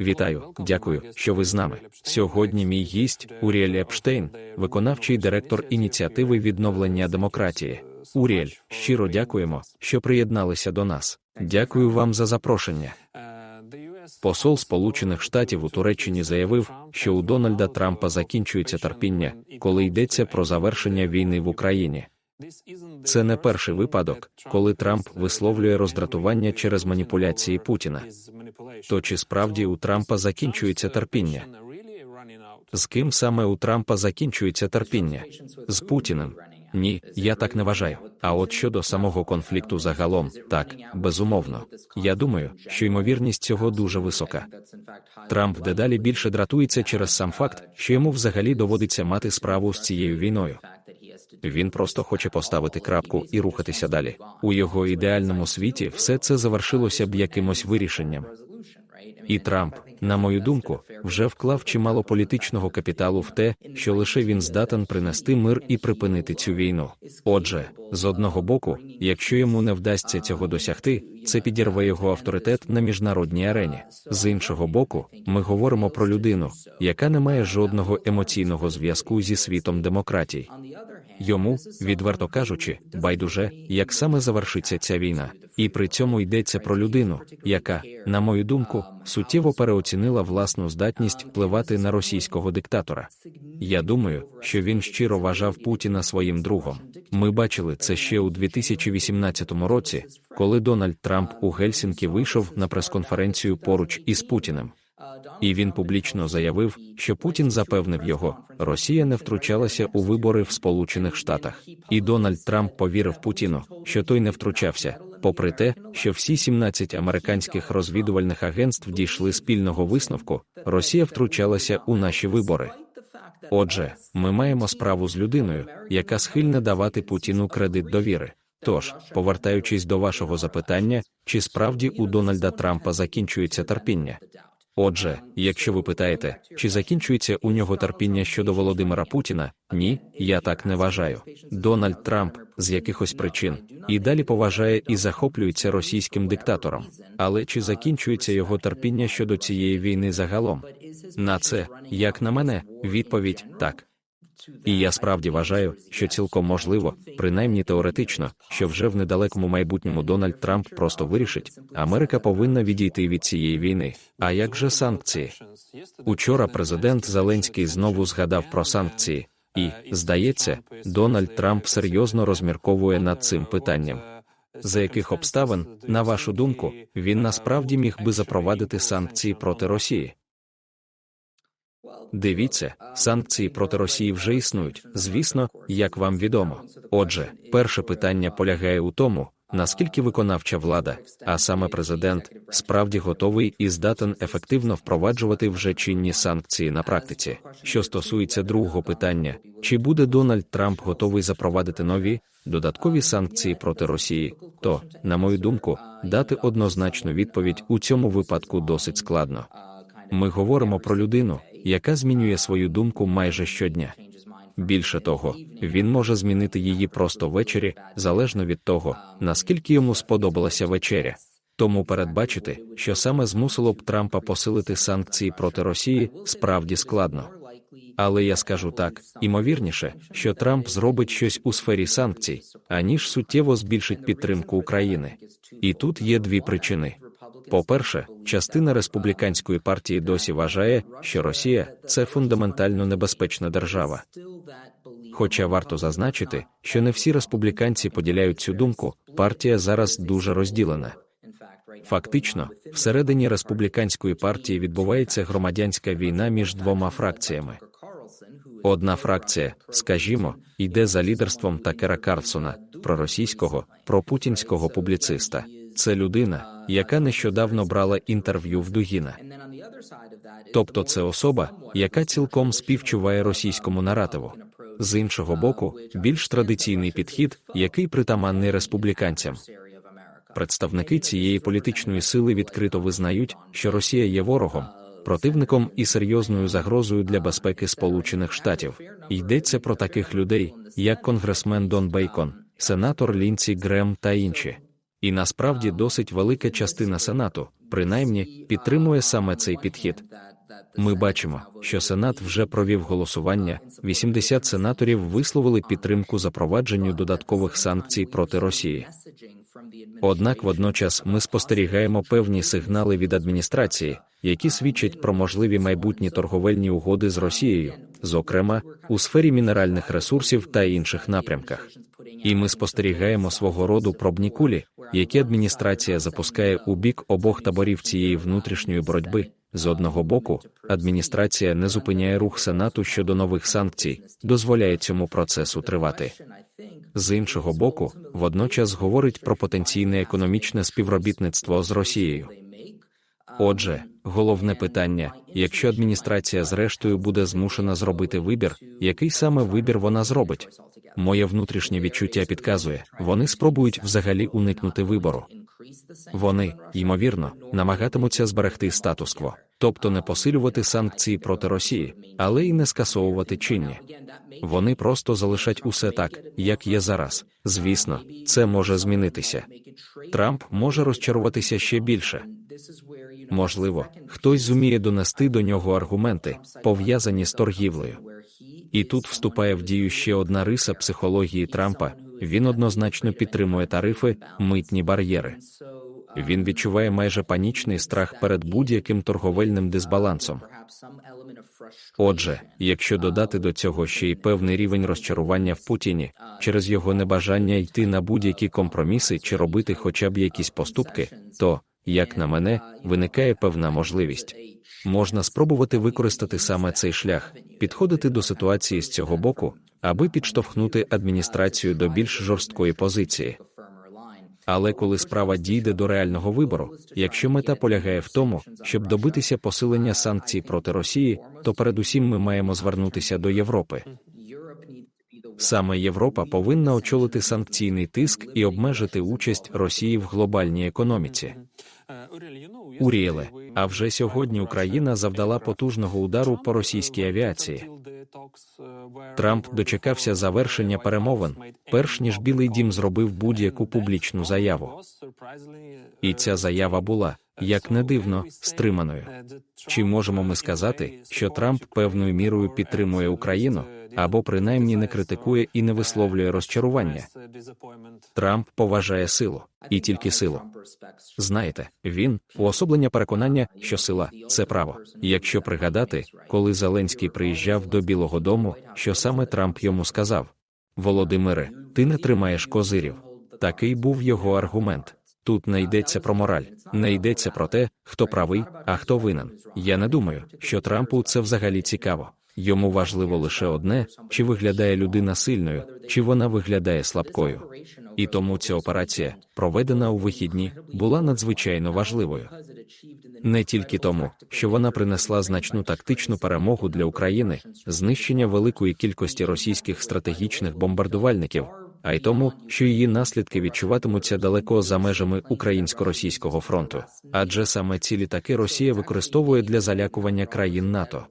Вітаю, дякую, що ви з нами. Сьогодні мій гість Уріель Епштейн, виконавчий директор ініціативи відновлення демократії. Уріель, щиро дякуємо, що приєдналися до нас. Дякую вам за запрошення. Посол Сполучених Штатів у Туреччині заявив, що у Дональда Трампа закінчується терпіння, коли йдеться про завершення війни в Україні. Це не перший випадок, коли Трамп висловлює роздратування через маніпуляції Путіна. То чи справді у Трампа закінчується терпіння? З ким саме у Трампа закінчується терпіння? З Путіним? Ні, я так не вважаю. А от щодо самого конфлікту загалом, так, безумовно. Я думаю, що ймовірність цього дуже висока. Трамп дедалі більше дратується через сам факт, що йому взагалі доводиться мати справу з цією війною. Він просто хоче поставити крапку і рухатися далі. У його ідеальному світі все це завершилося б якимось вирішенням. І Трамп, на мою думку, вже вклав чимало політичного капіталу в те, що лише він здатен принести мир і припинити цю війну. Отже, з одного боку, якщо йому не вдасться цього досягти, це підірве його авторитет на міжнародній арені. З іншого боку, ми говоримо про людину, яка не має жодного емоційного зв'язку зі світом демократій. Йому, відверто кажучи, байдуже, як саме завершиться ця війна, і при цьому йдеться про людину, яка, на мою думку, суттєво переоцінила власну здатність впливати на російського диктатора. Я думаю, що він щиро вважав Путіна своїм другом. Ми бачили це ще у 2018 році, коли Дональд Трамп у Гельсінкі вийшов на прес-конференцію поруч із Путіним. І він публічно заявив, що Путін запевнив його, Росія не втручалася у вибори в Сполучених Штатах. І Дональд Трамп повірив Путіну, що той не втручався, попри те, що всі 17 американських розвідувальних агентств дійшли спільного висновку, Росія втручалася у наші вибори. Отже, ми маємо справу з людиною, яка схильна давати Путіну кредит довіри. Тож, повертаючись до вашого запитання, чи справді у Дональда Трампа закінчується терпіння? Отже, якщо ви питаєте, чи закінчується у нього терпіння щодо Володимира Путіна, ні, я так не вважаю. Дональд Трамп з якихось причин і далі поважає і захоплюється російським диктатором. Але чи закінчується його терпіння щодо цієї війни загалом? На це, як на мене, відповідь так. І я справді вважаю, що цілком можливо, принаймні теоретично, що вже в недалекому майбутньому Дональд Трамп просто вирішить, Америка повинна відійти від цієї війни. А як же санкції? Учора президент Зеленський знову згадав про санкції, і, здається, Дональд Трамп серйозно розмірковує над цим питанням. За яких обставин, на вашу думку, він насправді міг би запровадити санкції проти Росії? Дивіться, санкції проти Росії вже існують, звісно, як вам відомо. Отже, перше питання полягає у тому, наскільки виконавча влада, а саме президент, справді готовий і здатен ефективно впроваджувати вже чинні санкції на практиці. Що стосується другого питання, чи буде Дональд Трамп готовий запровадити нові додаткові санкції проти Росії, то, на мою думку, дати однозначну відповідь у цьому випадку досить складно. Ми говоримо про людину, яка змінює свою думку майже щодня. Більше того, він може змінити її просто ввечері, залежно від того, наскільки йому сподобалася вечеря. Тому передбачити, що саме змусило б Трампа посилити санкції проти Росії, справді складно. Але я скажу так: імовірніше, що Трамп зробить щось у сфері санкцій, аніж суттєво збільшить підтримку України. І тут є дві причини. По-перше, частина республіканської партії досі вважає, що Росія це фундаментально небезпечна держава. Хоча варто зазначити, що не всі республіканці поділяють цю думку, партія зараз дуже розділена. Фактично, всередині республіканської партії відбувається громадянська війна між двома фракціями. Одна фракція, скажімо, йде за лідерством Такера Карлсона, проросійського, пропутінського публіциста. Це людина, яка нещодавно брала інтерв'ю в Дугіна. Тобто це особа, яка цілком співчуває російському наративу. З іншого боку, більш традиційний підхід, який притаманний республіканцям. Представники цієї політичної сили відкрито визнають, що Росія є ворогом, противником і серйозною загрозою для безпеки Сполучених Штатів. Йдеться про таких людей, як конгресмен Дон Бейкон, сенатор Лінці Грем та інші. І насправді досить велика частина Сенату, принаймні підтримує саме цей підхід. Ми бачимо, що Сенат вже провів голосування. 80 сенаторів висловили підтримку запровадженню додаткових санкцій проти Росії. Однак водночас ми спостерігаємо певні сигнали від адміністрації, які свідчать про можливі майбутні торговельні угоди з Росією, зокрема у сфері мінеральних ресурсів та інших напрямках. І ми спостерігаємо свого роду пробні кулі, які адміністрація запускає у бік обох таборів цієї внутрішньої боротьби. З одного боку, адміністрація не зупиняє рух Сенату щодо нових санкцій, дозволяє цьому процесу тривати. З іншого боку, водночас говорить про потенційне економічне співробітництво з Росією. Отже, головне питання: якщо адміністрація зрештою буде змушена зробити вибір, який саме вибір вона зробить? Моє внутрішнє відчуття підказує, вони спробують взагалі уникнути вибору. Вони, ймовірно, намагатимуться зберегти статус-кво, тобто не посилювати санкції проти Росії, але й не скасовувати чинні. Вони просто залишать усе так, як є зараз. Звісно, це може змінитися. Трамп може розчаруватися ще більше. Можливо, хтось зуміє донести до нього аргументи, пов'язані з торгівлею. І тут вступає в дію ще одна риса психології Трампа. Він однозначно підтримує тарифи, митні бар'єри. Він відчуває майже панічний страх перед будь-яким торговельним дисбалансом. Отже, якщо додати до цього ще й певний рівень розчарування в Путіні через його небажання йти на будь-які компроміси чи робити хоча б якісь поступки, то, як на мене, виникає певна можливість. Можна спробувати використати саме цей шлях, підходити до ситуації з цього боку, аби підштовхнути адміністрацію до більш жорсткої позиції. Але коли справа дійде до реального вибору, якщо мета полягає в тому, щоб добитися посилення санкцій проти Росії, то передусім ми маємо звернутися до Європи. Саме Європа повинна очолити санкційний тиск і обмежити участь Росії в глобальній економіці. Урієле, а вже сьогодні Україна завдала потужного удару по російській авіації. Трамп дочекався завершення перемовин, перш ніж Білий Дім зробив будь-яку публічну заяву. І ця заява була, як не дивно, стриманою. Чи можемо ми сказати, що Трамп певною мірою підтримує Україну? або принаймні не критикує і не висловлює розчарування. Трамп поважає силу і тільки силу. Знаєте, він уособлення переконання, що сила це право. Якщо пригадати, коли Зеленський приїжджав до Білого Дому, що саме Трамп йому сказав: Володимире, ти не тримаєш козирів. Такий був його аргумент. Тут не йдеться про мораль, не йдеться про те, хто правий, а хто винен. Я не думаю, що Трампу це взагалі цікаво. Йому важливо лише одне, чи виглядає людина сильною, чи вона виглядає слабкою. І тому ця операція, проведена у вихідні, була надзвичайно важливою. Не тільки тому, що вона принесла значну тактичну перемогу для України, знищення великої кількості російських стратегічних бомбардувальників а й тому, що її наслідки відчуватимуться далеко за межами українсько-російського фронту, адже саме ці літаки Росія використовує для залякування країн НАТО.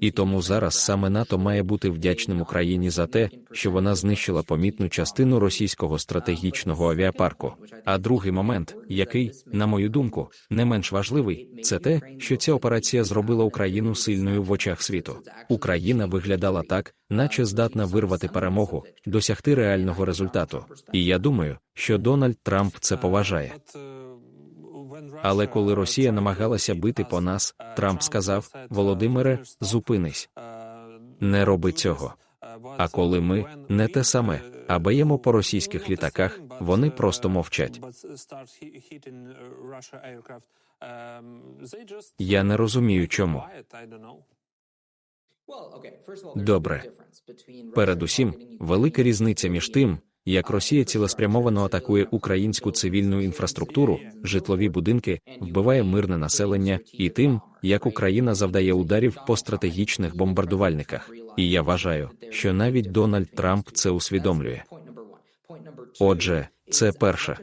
І тому зараз саме НАТО має бути вдячним Україні за те, що вона знищила помітну частину російського стратегічного авіапарку. А другий момент, який, на мою думку, не менш важливий, це те, що ця операція зробила Україну сильною в очах світу. Україна виглядала так, наче здатна вирвати перемогу, досягти реального результату. І я думаю, що Дональд Трамп це поважає. Але коли Росія намагалася бити по нас, Трамп сказав: Володимире, зупинись, не роби цього. А коли ми не те саме, а б'ємо по російських літаках, вони просто мовчать. Я не розумію, чому. Добре. Передусім, велика різниця між тим, як Росія цілеспрямовано атакує українську цивільну інфраструктуру, житлові будинки, вбиває мирне населення, і тим, як Україна завдає ударів по стратегічних бомбардувальниках. І я вважаю, що навіть Дональд Трамп це усвідомлює. Отже, це перше.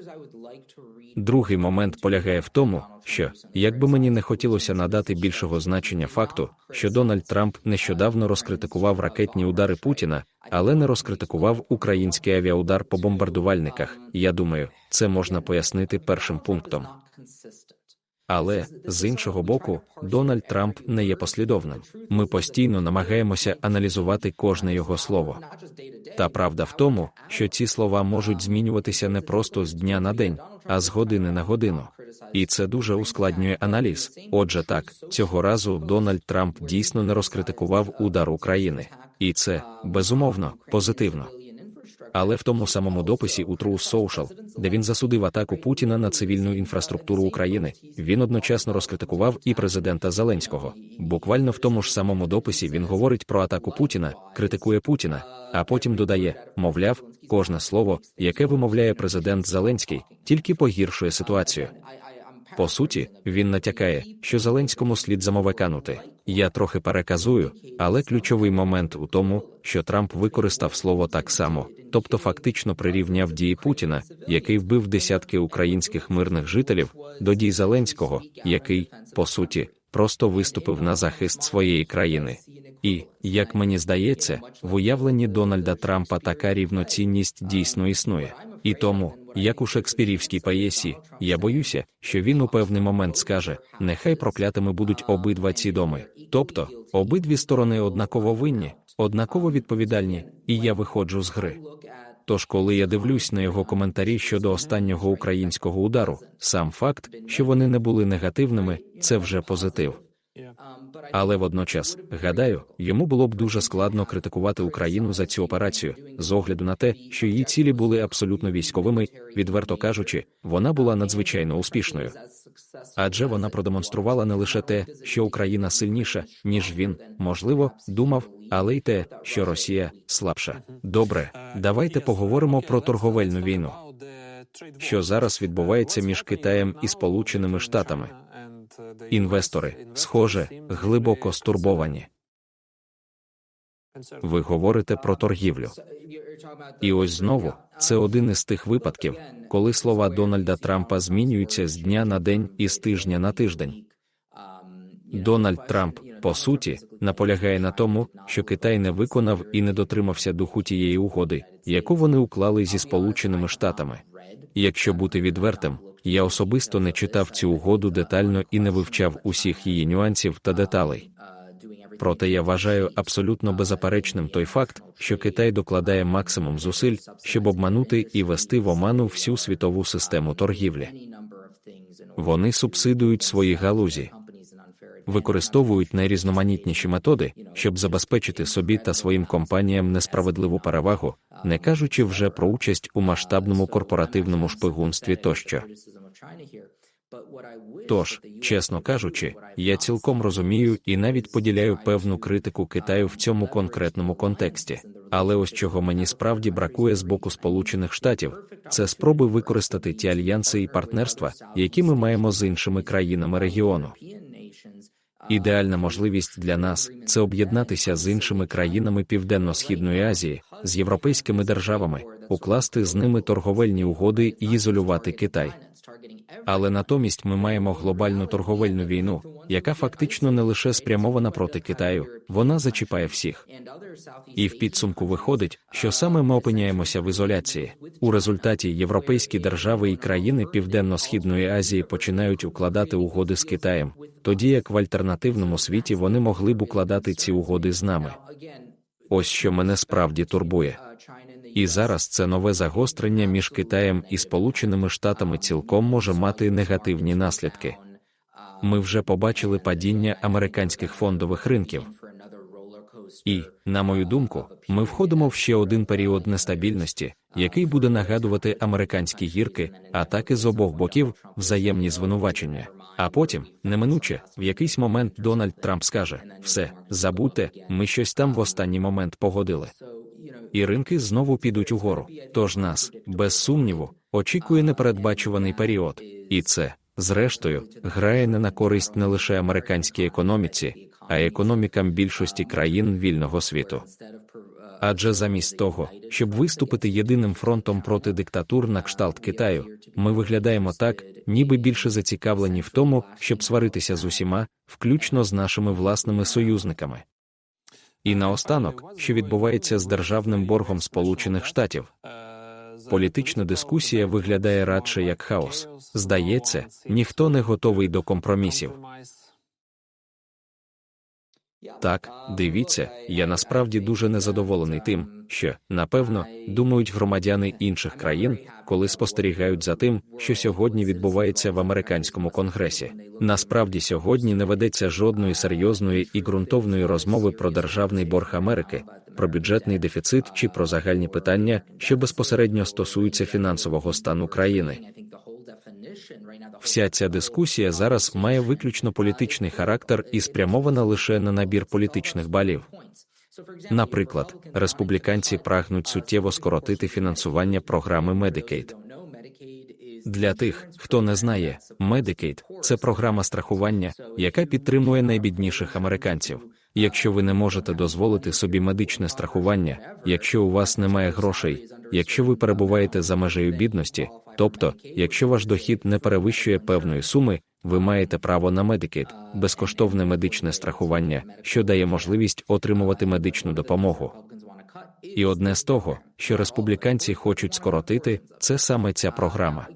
Другий момент полягає в тому, що, якби мені не хотілося надати більшого значення факту, що Дональд Трамп нещодавно розкритикував ракетні удари Путіна, але не розкритикував український авіаудар по бомбардувальниках. Я думаю, це можна пояснити першим пунктом. Але з іншого боку, Дональд Трамп не є послідовним. Ми постійно намагаємося аналізувати кожне його слово. Та правда в тому, що ці слова можуть змінюватися не просто з дня на день, а з години на годину. І це дуже ускладнює аналіз. Отже, так цього разу Дональд Трамп дійсно не розкритикував удар України, і це безумовно позитивно. Але в тому самому дописі у True Social, де він засудив атаку Путіна на цивільну інфраструктуру України, він одночасно розкритикував і президента Зеленського. Буквально в тому ж самому дописі він говорить про атаку Путіна, критикує Путіна, а потім додає, мовляв, кожне слово, яке вимовляє президент Зеленський, тільки погіршує ситуацію. По суті, він натякає, що Зеленському слід замовеканути. Я трохи переказую, але ключовий момент у тому, що Трамп використав слово так само, тобто фактично прирівняв дії Путіна, який вбив десятки українських мирних жителів, до дій Зеленського, який, по суті, просто виступив на захист своєї країни. І, як мені здається, в уявленні Дональда Трампа така рівноцінність дійсно існує. І тому, як у шекспірівській паєсі, я боюся, що він у певний момент скаже: нехай проклятими будуть обидва ці доми. Тобто, обидві сторони однаково винні, однаково відповідальні, і я виходжу з гри. Тож, коли я дивлюсь на його коментарі щодо останнього українського удару, сам факт, що вони не були негативними, це вже позитив. Але водночас, гадаю, йому було б дуже складно критикувати Україну за цю операцію, з огляду на те, що її цілі були абсолютно військовими, відверто кажучи, вона була надзвичайно успішною. Адже вона продемонструвала не лише те, що Україна сильніша, ніж він, можливо, думав, але й те, що Росія слабша. Добре, давайте поговоримо про торговельну війну. Що зараз відбувається між Китаєм і Сполученими Штатами? Інвестори, схоже, глибоко стурбовані. Ви говорите про торгівлю. І ось знову це один із тих випадків, коли слова Дональда Трампа змінюються з дня на день і з тижня на тиждень. Дональд Трамп, по суті, наполягає на тому, що Китай не виконав і не дотримався духу тієї угоди, яку вони уклали зі Сполученими Штатами. Якщо бути відвертим, я особисто не читав цю угоду детально і не вивчав усіх її нюансів та деталей. Проте я вважаю абсолютно беззаперечним той факт, що Китай докладає максимум зусиль, щоб обманути і вести в оману всю світову систему торгівлі. Вони субсидують свої галузі, використовують найрізноманітніші методи, щоб забезпечити собі та своїм компаніям несправедливу перевагу, не кажучи вже про участь у масштабному корпоративному шпигунстві тощо. Тож, чесно кажучи, я цілком розумію і навіть поділяю певну критику Китаю в цьому конкретному контексті. Але ось чого мені справді бракує з боку Сполучених Штатів, це спроби використати ті альянси і партнерства, які ми маємо з іншими країнами регіону. Ідеальна можливість для нас це об'єднатися з іншими країнами Південно-Східної Азії, з європейськими державами, укласти з ними торговельні угоди і ізолювати Китай. Але натомість ми маємо глобальну торговельну війну, яка фактично не лише спрямована проти Китаю, вона зачіпає всіх. І в підсумку виходить, що саме ми опиняємося в ізоляції. У результаті європейські держави і країни Південно-Східної Азії починають укладати угоди з Китаєм, тоді як в альтернативному світі вони могли б укладати ці угоди з нами. Ось що мене справді турбує. І зараз це нове загострення між Китаєм і Сполученими Штатами цілком може мати негативні наслідки. Ми вже побачили падіння американських фондових ринків. І, на мою думку, ми входимо в ще один період нестабільності, який буде нагадувати американські гірки, атаки з обох боків, взаємні звинувачення. А потім, неминуче, в якийсь момент Дональд Трамп скаже: все, забудьте, ми щось там в останній момент погодили. І ринки знову підуть угору. Тож нас, без сумніву, очікує непередбачуваний період, і це, зрештою, грає не на користь не лише американській економіці, а й економікам більшості країн вільного світу. Адже замість того, щоб виступити єдиним фронтом проти диктатур на кшталт Китаю, ми виглядаємо так, ніби більше зацікавлені в тому, щоб сваритися з усіма, включно з нашими власними союзниками. І наостанок, що відбувається з державним боргом Сполучених Штатів. Політична дискусія виглядає радше як хаос. Здається, ніхто не готовий до компромісів. Так, дивіться, я насправді дуже незадоволений тим, що, напевно, думають громадяни інших країн, коли спостерігають за тим, що сьогодні відбувається в американському конгресі. Насправді сьогодні не ведеться жодної серйозної і ґрунтовної розмови про державний борг Америки, про бюджетний дефіцит чи про загальні питання, що безпосередньо стосуються фінансового стану країни. Вся ця дискусія зараз має виключно політичний характер і спрямована лише на набір політичних балів. Наприклад, республіканці прагнуть суттєво скоротити фінансування програми Medicaid. Для тих, хто не знає, Medicaid – це програма страхування, яка підтримує найбідніших американців. Якщо ви не можете дозволити собі медичне страхування, якщо у вас немає грошей, якщо ви перебуваєте за межею бідності, тобто, якщо ваш дохід не перевищує певної суми, ви маєте право на Medicaid – безкоштовне медичне страхування, що дає можливість отримувати медичну допомогу. І одне з того, що республіканці хочуть скоротити, це саме ця програма.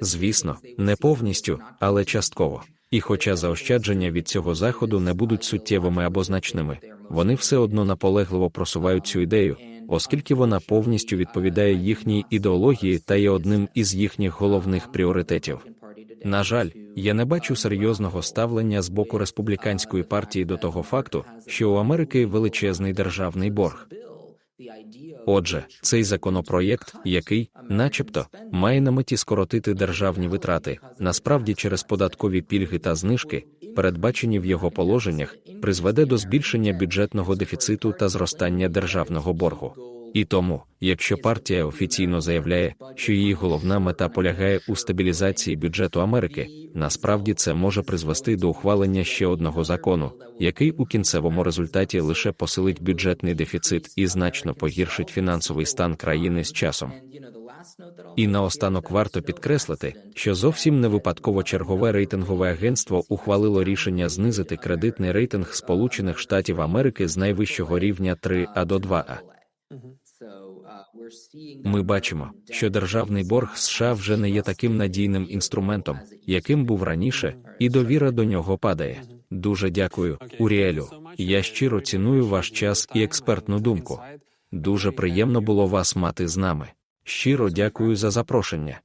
Звісно, не повністю, але частково. І хоча заощадження від цього заходу не будуть суттєвими або значними, вони все одно наполегливо просувають цю ідею, оскільки вона повністю відповідає їхній ідеології та є одним із їхніх головних пріоритетів. На жаль, я не бачу серйозного ставлення з боку республіканської партії до того факту, що у Америки величезний державний борг. Отже, цей законопроєкт, який, начебто, має на меті скоротити державні витрати, насправді через податкові пільги та знижки, передбачені в його положеннях, призведе до збільшення бюджетного дефіциту та зростання державного боргу. І тому, якщо партія офіційно заявляє, що її головна мета полягає у стабілізації бюджету Америки, насправді це може призвести до ухвалення ще одного закону, який у кінцевому результаті лише посилить бюджетний дефіцит і значно погіршить фінансовий стан країни з часом. І наостанок варто підкреслити, що зовсім не випадково чергове рейтингове агентство ухвалило рішення знизити кредитний рейтинг Сполучених Штатів Америки з найвищого рівня 3А до 2А. Ми бачимо, що державний борг США вже не є таким надійним інструментом, яким був раніше, і довіра до нього падає. Дуже дякую, Уріелю. Я щиро ціную ваш час і експертну думку. Дуже приємно було вас мати з нами. Щиро дякую за запрошення.